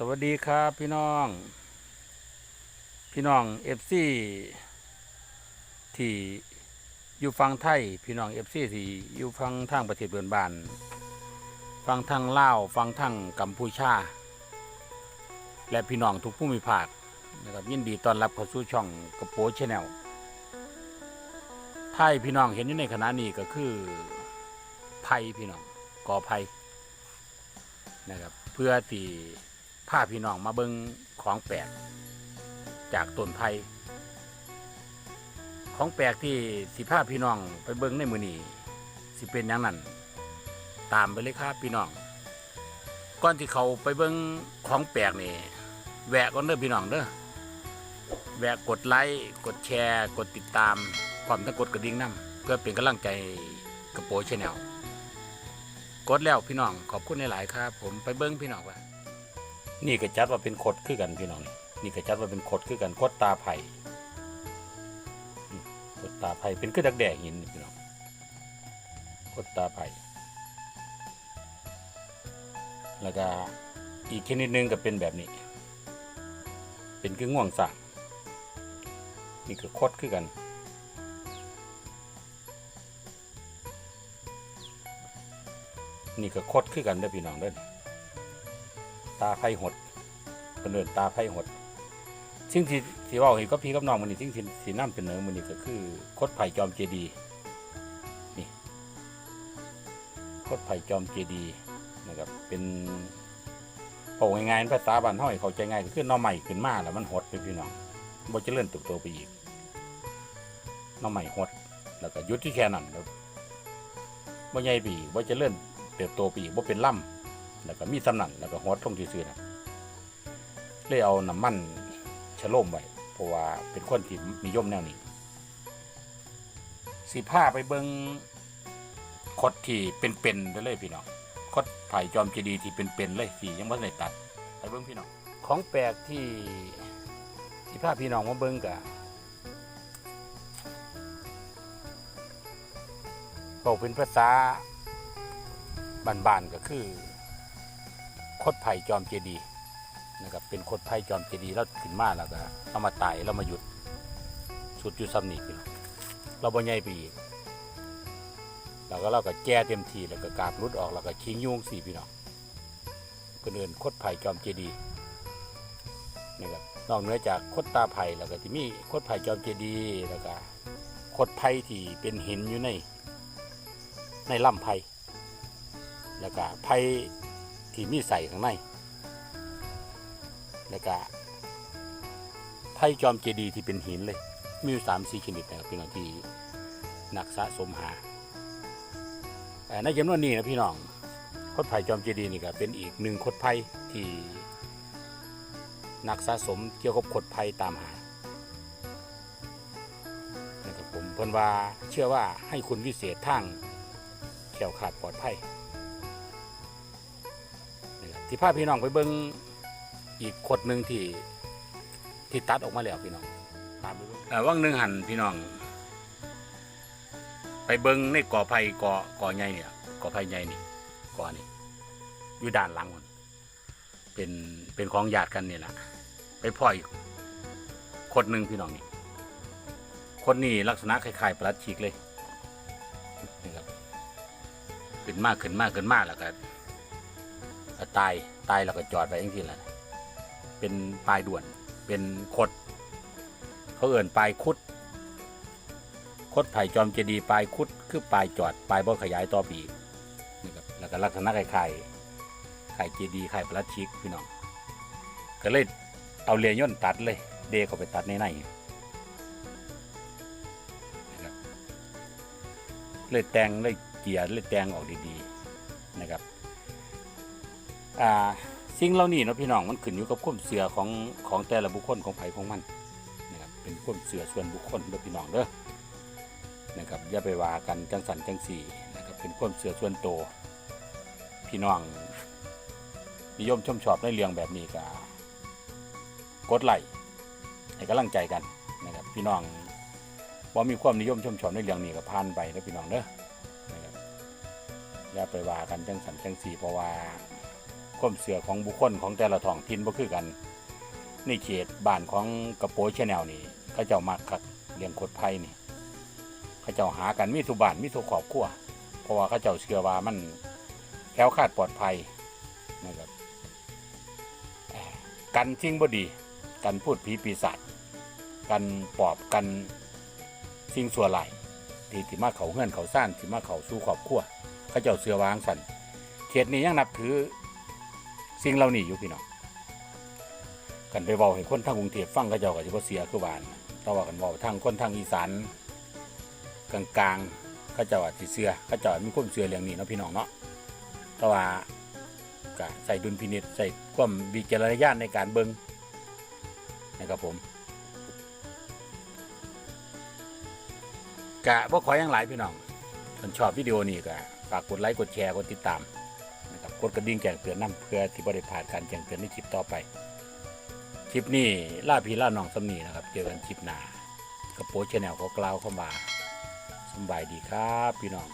สวัสดีครับพี่น้อง พี่น้องเอฟซีที่อยู่ฟังไทย พี่น้องเอฟซีที่อยู่ฟังทางประเทศเบือนบาน ฟังทางลาวฟังทางกัมพูชา และพี่น้องทุกผู้มีภาคนะครับยินดีต้อนรับเข้าสู่ช่องกระโปชแนลไทยพี่น้องเห็นอยู่ในขณะนี้ก็คือไผ่พี่น้องกอไผ่นะครับ เพื่อที่ พาพี่น้องมาเบิงของแปลกจากต้นไผ่ของแปลกที่สิพาพี่น้องไปเบิงในมือนี้สิเป็นอย่างนั้น ตามไปเลยครับพี่น้องก่อนที่เขาไปเบิ้งของแปลกนี่แวะก่อนเด้อพี่น้องเด้อแวะกดไลค์กดแชร์ กดติดตามพร้อมทั้งกดกระดิ่งนํเพื่อเป็นกำลังใจกระโปรงชแนลกดแล้วพี่น้องขอบคุณหลายๆครับ ผมไปเบิ้งพี่น้องว่า นี่ก็จัดว่าเป็นคดคือกันพี่น้อง นี่นี่ก็จัดว่าเป็นคดคือกันคดตาไผ่อืมคดตาไผ่เป็นคือดักแด่หินพี่น้องคดตาไผ่แล้วก็อีกชนิดนึงก็เป็นแบบนี้ เป็นคือง่วงสั่งนี่คือคดคือกันนี่ก็คดคือกันเด้อพี่น้องเด้อ ตาไพ่หดเป็นเดินตาไพ่หดซึ่งที่ที่ว่าเห็นก็พี่กับน้องมันนี่ซึ่งที่สีน้ำเป็นเนื้อมันนี่ก็คือคดไผ่จอมเจดีนี่คดไผ่จอมเจดีนะครับเป็นโอ้ง่ายๆภาษาบ้านเฮาให้เขาใจง่ายก็คือหน่อใหม่ขึ้นมาแล้วมันหดไปพี่น้องบ่เจริญเติบโตไปอีกหน่อใหม่หด แล้วก็ยุดที่แค่นั้นแล้วบ่ใหญ่ปีบ่เจริญเติบโตไปอีกบ่เป็นล่ำ แล้วก็มีสำนันแล้วก็หดลงซื่อๆนะเลยเอาน้ำมันชะโลมไว้เพราะว่าเป็นคนที่นิยมแนวนี้สิผ้าไปเบิงคดที่เป็นๆไปเลยพี่น้องคดไผ่จอมเจดีย์ที่เป็นๆเลยที่ยังไม่ได้ตัดไปเบิ้งพี่น้องของแปลกที่ที่พาพี่น้องมาเบิ้งกะบอกเป็นภาษาบ้านๆก็คือ คดไผ่จอมเจดีนะครับเป็นคดไผ่จอมเจดีแล้วขึ้นมาแล้วก็เอามาไต่แล้วมาหยุดสุดอยู่ซ้ำนี่พี่น้องเราบ่ใหญ่ไปอีกแล้วก็เราก็แก้เต็มทีแล้วก็กาบรุดออกแล้วก็คิงยุงสี่พี่น้องเพื่นคดไผ่จอมเจดีนี่ครับนอกเหนือจากคดตาไผ่แล้วก็ที่มีคดไผ่จอมเจดีแล้วก็คดไผ่ที่เป็นหินอยู่ในในลำไผ่แล้วก็ไผ่ ที่มีใส่ข้างในแล้วก็ไผ่จอมเจดีย์ที่เป็นหินเลย มีอยู่สามสี่ชนิดนะครับพี่น้องที่หนักสะสมหาแต่ในจำนวนนี้นะพี่น้องคดไผ่จอมเจดีย์นี่ก็เป็นอีกหนึ่งคดไผ่ที่นักสะสมเกี่ยวกับคดไผ่ตามหานะครับผมเพิ่นว่าเชื่อว่าให้คุณวิเศษทางแขวขาดปลอดภัย ที่พาพี่น้องไปเบิ้งอีกคดหนึ่งที่ที่ตัดออกมาแล้วพี่น้องตามไปเบิ่งว่างหนึ่งหันพี่น้อง ไปเบิ้งในก่อไผ่ก่อก่อใหญ่เนี่ยก่อไผ่ใหญ่นี่ก่อนี่อยู่ด้านหลังมันเป็นเป็นของญาติกันนี่แหละไปพ่อยคนหนึ่งพี่น้องนี่คนนี้ลักษณะคล้ายๆปลัดฉีกเลยนี่ครับขึ้นมากขึ้นมากขึ้นมากแล้วก็ก็ ตายตายแล้วก็จอดไปอย่างที่แหละเป็นปลายด่วน เป็นคด เขาเอื่นปลายคุด คดไผ่จอมเจดีปลายคุด คือปลายจอดปลายบ่ขยายต่อปีนี่ครับแล้วก็ลักษณะคล้ายๆไข่เจดีไข่ปลาชิกพี่น้องก็เลยเอาเรียย่นตัดเลย เดเข้าไปตัดในในเลยแต่งเลยเกียร์เลยแต่งออกดีๆนะครับ อ่าสิ่งเหล่านี้เนาะพี่น้องมันขึ้นอยู่กับความเสื่อของของแต่ละบุคคลของไผ่ของมันนะครับเป็นความเสื่อส่วนบุคคลเด้อพี่น้องเด้อนะครับอย่าไปว่ากันจังสันจังสี่นะครับเป็นความเสือส่วนโตพี่น้องนิยมชมชอบในเรื่องแบบนี้ก็กดไลค์ให้กำลังใจกันนะครับพี่น้องว่ามีความนิยมชมชอบในเรื่องนี้ก็ผ่านไปนะพี่น้องเด้อนะครับอย่าไปว่ากันจังสันจังสี่เพราะว่า ความเสือของบุคคลของแต่ละท้องถิ่นบ่คือกันในเขตบ้านของกระโปรงชแนลนี่เขาเจ้ามักคักเลี้ยงโคดไผ่นี่เขาเจ้าหากันมีทุบ้านมีทุกครอบครัวเพราะว่าเขาเจ้าเชื่อว่ามันแคล้วคลาดปลอดภัยนะครับกันสิ่งบ่ดี กันพูดผีปีศาจกันปอบกันสิ่งสัวไหลที่ที่มาเขาเฮือนเขาซ่านที่มาเขาสู่ครอบครัวเขาเจ้าเสือวางสันเขตนี้ยังนับถือ สิ่งเหล่านี้อยู่พี่น้องกันไปเว้าให้คนทางกรุงเทพฟังเขาเจ้าก็สิบ่เสียคือบ้านแต่ว่ากันเว้าทางคนทางอีสานกลางๆเขาเจ้าอาจสิเสือเขาเจ้ามีความเสือเรื่องนี้เนาะพี่น้องเนาะแต่ว่าก็ใส่ดุลพินิจใส่ความวิจารณญาณในการเบิ่งนะครับผมกะพวกขออย่างหลายพี่น้องคนชอบวิดีโอนี้ก็ฝากกดไลค์กดแชร์กดติดตาม กดกระดิ่งแจ้งเตือนนํเพื่อที่บริพลาดการแจ้งเตือนในคลิปต่อไป คลิปนี้ล่าพี่ล่าน้องสำนีนะครับ เจอกันคลิปหน้ากระโปรงชแนลเขากล่าวเข้ามาสบายดีครับพี่น้อง